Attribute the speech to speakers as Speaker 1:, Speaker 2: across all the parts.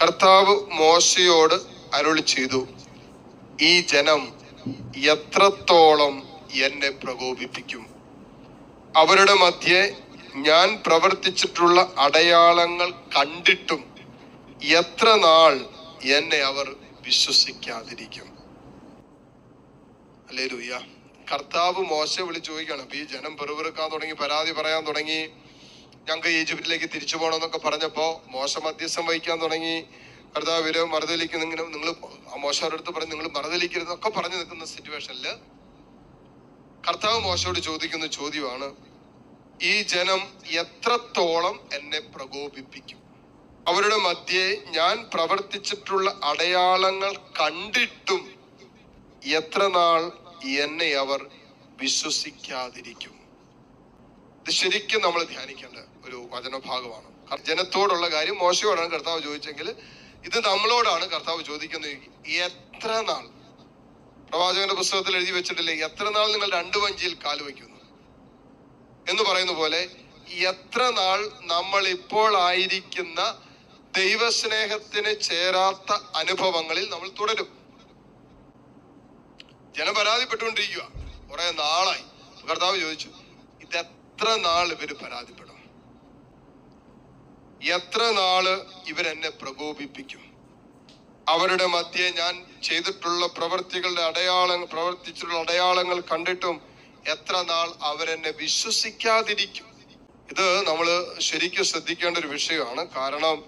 Speaker 1: കർത്താവ് മോശയോട് അരുളി ചെയ്തു ഈ ജനം എത്രത്തോളം എന്നെ പ്രകോപിപ്പിക്കും? അവരുടെ മധ്യേ ഞാൻ പ്രവർത്തിച്ചിട്ടുള്ള അടയാളങ്ങൾ കണ്ടിട്ടും എത്ര നാൾ എന്നെ അവർ വിശ്വസിക്കാതിരിക്കും? അല്ലേ കർത്താവ് മോശ വിളിച്ചു ചോദിക്കുകയാണ് അപ്പൊ ഈ ജനം പെറുപെറുക്കാൻ തുടങ്ങി പരാതി പറയാൻ തുടങ്ങി ഞങ്ങൾക്ക് ഈജിപ്തിലേക്ക് തിരിച്ചു പോകണമെന്നൊക്കെ പറഞ്ഞപ്പോ മോശം മധ്യസ്ഥം വഹിക്കാൻ തുടങ്ങി. കർത്താവ് ഇവർ മറുതലിക്കുന്ന. ഇങ്ങനെ നിങ്ങൾ മോശയുടെ അടുത്ത് പറഞ്ഞ് നിങ്ങൾ മറുതലിക്കരുതെന്നൊക്കെ പറഞ്ഞു നിൽക്കുന്ന സിറ്റുവേഷനിൽ കർത്താവ് മോശയോട് ചോദിക്കുന്ന ചോദ്യമാണ് ഈ ജനം എത്രത്തോളം എന്നെ പ്രകോപിപ്പിക്കും? അവരുടെ മധ്യേ ഞാൻ പ്രവർത്തിച്ചിട്ടുള്ള അടയാളങ്ങൾ കണ്ടിട്ടും എത്ര നാൾ എന്നെ അവർ വിശ്വസിക്കാതിരിക്കും? ശരിക്കും നമ്മൾ ധ്യാനിക്കേണ്ട ഒരു വചനഭാഗമാണ്. ജനത്തോടുള്ള കാര്യം മോശയോടാണ് കർത്താവ് ചോദിച്ചെങ്കിൽ ഇത് നമ്മളോടാണ് കർത്താവ് ചോദിക്കുന്നത്. എത്ര നാൾ? പ്രവാചകന്റെ പുസ്തകത്തിൽ എഴുതി വെച്ചിട്ടില്ലേ? എത്ര നാൾ നിങ്ങൾ രണ്ടു വഞ്ചിയിൽ കാൽ വയ്ക്കുന്നു? എന്ന് പറയുന്ന പോലെ എത്ര നാൾ നമ്മൾ ഇപ്പോൾ ആയിരിക്കുന്ന ദൈവസ്നേഹത്തിന് ചേരാത്ത അനുഭവങ്ങളിൽ നമ്മൾ തുടരും. ജനം പരാതിപ്പെട്ടുകൊണ്ടിരിക്കുക കുറെ നാളായി. കർത്താവ് ചോദിച്ചു ഇത് എത്ര നാൾ ഇവർ പരാതിപ്പെടും? എത്ര നാൾ ഇവരെന്നെ പ്രകോപിപ്പിക്കും? അവരുടെ മധ്യെ ഞാൻ ചെയ്തിട്ടുള്ള പ്രവൃത്തികളുടെ അടയാളങ്ങൾ പ്രവർത്തിച്ചിട്ടുള്ള അടയാളങ്ങൾ കണ്ടിട്ടും എത്ര നാൾ അവരെന്നെ വിശ്വസിക്കാതിരിക്കും? ഇത് നമ്മൾ ശരിക്കും ശ്രദ്ധിക്കേണ്ട ഒരു വിഷയമാണ്. കാരണം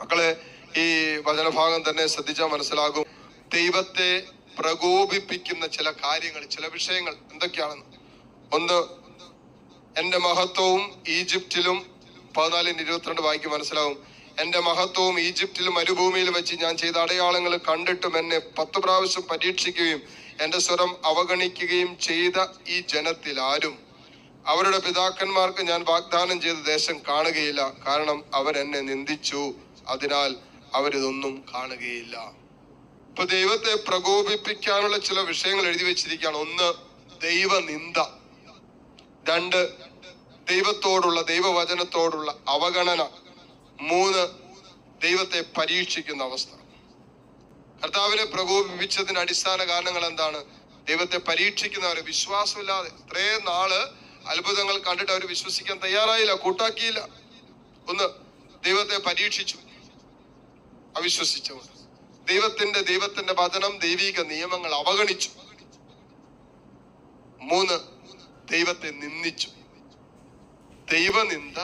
Speaker 1: മക്കളെ ഈ വചനഭാഗം തന്നെ ശ്രദ്ധിച്ചാൽ മനസ്സിലാകും. ദൈവത്തെ പ്രകോപിപ്പിക്കുന്ന ചില കാര്യങ്ങൾ ചില വിഷയങ്ങൾ എന്തൊക്കെയാണെന്ന്. ഒന്ന് എന്റെ മഹത്വവും ഈജിപ്തിലും പതിനാലിന് ഇരുപത്തിരണ്ട് വായിക്ക് മനസ്സിലാവും. എന്റെ മഹത്വവും ഈജിപ്തിലും മരുഭൂമിയിൽ വെച്ച് ഞാൻ ചെയ്ത അടയാളങ്ങൾ കണ്ടിട്ടും എന്നെ പത്ത് പ്രാവശ്യം പരീക്ഷിക്കുകയും എന്റെ സ്വരം അവഗണിക്കുകയും ചെയ്ത ഈ ജനത്തിൽ ആരും. അവരുടെ പിതാക്കന്മാർക്ക് ഞാൻ വാഗ്ദാനം ചെയ്ത ദേശം കാണുകയില്ല. കാരണം അവർ എന്നെ നിന്ദിച്ചു. അതിനാൽ അവരിതൊന്നും കാണുകയില്ല. ഇപ്പൊ ദൈവത്തെ പ്രകോപിപ്പിക്കാനുള്ള ചില വിഷയങ്ങൾ എഴുതി വെച്ചിരിക്കുകയാണ്. ഒന്ന് ദൈവനിന്ദ. രണ്ട് ദൈവത്തോടുള്ള ദൈവവചനത്തോടുള്ള അവഗണന. മൂന്ന് ദൈവത്തെ പരീക്ഷിക്കുന്ന അവസ്ഥ. കർത്താവിനെ പ്രകോപിപ്പിച്ചതിന് അടിസ്ഥാന കാരണങ്ങൾ എന്താണ്? ദൈവത്തെ പരീക്ഷിക്കുന്നവരെ വിശ്വാസമില്ലാതെ ഇത്രയും നാൾ അത്ഭുതങ്ങൾ കണ്ടിട്ട് അവർ വിശ്വസിക്കാൻ തയ്യാറായില്ല കൂട്ടാക്കിയില്ല. ഒന്ന് ദൈവത്തെ പരീക്ഷിച്ചു. അവിശ്വസിച്ചുകൊണ്ട് ദൈവത്തിന്റെ ദൈവത്തിന്റെ വചനം ദൈവിക നിയമങ്ങൾ അവഗണിച്ചു. മൂന്ന് ദൈവത്തെ നിന്ദിച്ചു. ദൈവനിന്ദ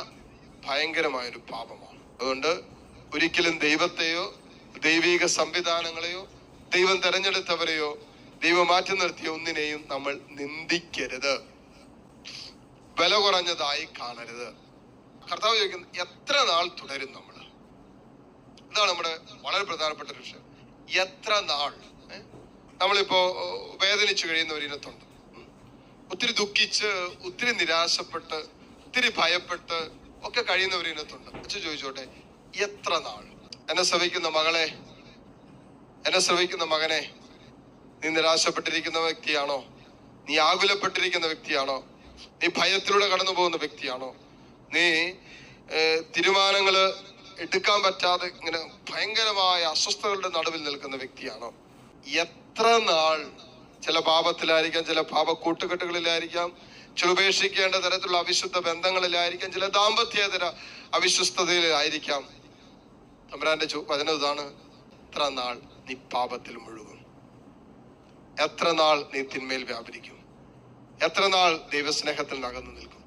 Speaker 1: ഭയങ്കരമായൊരു പാപമാണ്. അതുകൊണ്ട് ഒരിക്കലും ദൈവത്തെയോ ദൈവിക സംവിധാനങ്ങളെയോ ദൈവം തെരഞ്ഞെടുത്തവരെയോ ദൈവം മാറ്റി നിർത്തിയ ഒന്നിനെയും നമ്മൾ നിന്ദിക്കരുത്. വില കുറഞ്ഞതായി കാണരുത്. കർത്താവ് ചോദിക്കുന്ന എത്ര നാൾ തുടരും നമ്മൾ? ഇതാണ് നമ്മുടെ വളരെ പ്രധാനപ്പെട്ട ഒരു വിഷയം. എത്ര നാൾ? നമ്മളിപ്പോ വേദനിച്ചു കഴിയുന്ന ഒരു ഇനത്തുണ്ട്. ഒത്തിരി ദുഃഖിച്ച് ഒത്തിരി നിരാശപ്പെട്ട് ഒത്തിരി ഭയപ്പെട്ട് ഒക്കെ കഴിയുന്ന ഒരു അച്ഛൻ ചോദിച്ചോട്ടെ എത്ര നാൾ? എന്നെ ശ്രവിക്കുന്ന മകളെ എന്നെ ശ്രവിക്കുന്ന മകനെ നീ നിരാശപ്പെട്ടിരിക്കുന്ന വ്യക്തിയാണോ? നീ ആകുലപ്പെട്ടിരിക്കുന്ന വ്യക്തിയാണോ? നീ ഭയത്തിലൂടെ കടന്നു പോകുന്ന വ്യക്തിയാണോ? നീ തീരുമാനങ്ങൾ എടുക്കാൻ പറ്റാതെ ഇങ്ങനെ ഭയങ്കരമായ അസ്വസ്ഥതകളുടെ നടുവിൽ നിൽക്കുന്ന വ്യക്തിയാണോ? എത്ര നാൾ ചില പാപത്തിലായിരിക്കാം ചില പാപ കൂട്ടുകെട്ടുകളിലായിരിക്കാം ചില ഉപേക്ഷിക്കേണ്ട തരത്തിലുള്ള അവിശുദ്ധ ബന്ധങ്ങളിലായിരിക്കാം ചില ദാമ്പത്യേതര അവിശ്വസ്തതയിലായിരിക്കാം. തമ്പുരാന്റെ വചനം ഇതാണ് എത്ര നാൾ നീ പാപത്തിൽ മുഴുകും? എത്ര നാൾ നീ തിന്മയിൽ വ്യാപരിക്കും? എത്ര നാൾ ദൈവസ്നേഹത്തിൽ നകന്നു നിൽക്കും?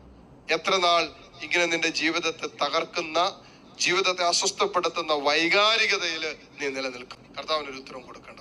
Speaker 1: എത്ര നാൾ ഇങ്ങനെ നിന്റെ ജീവിതത്തെ തകർക്കുന്ന ജീവിതത്തെ അസ്വസ്ഥപ്പെടുത്തുന്ന വൈകാരികതയിൽ നീ നിലനിൽക്കും? കർത്താവിന് ഒരു ഉത്തരം കൊടുക്കേണ്ടതാണ്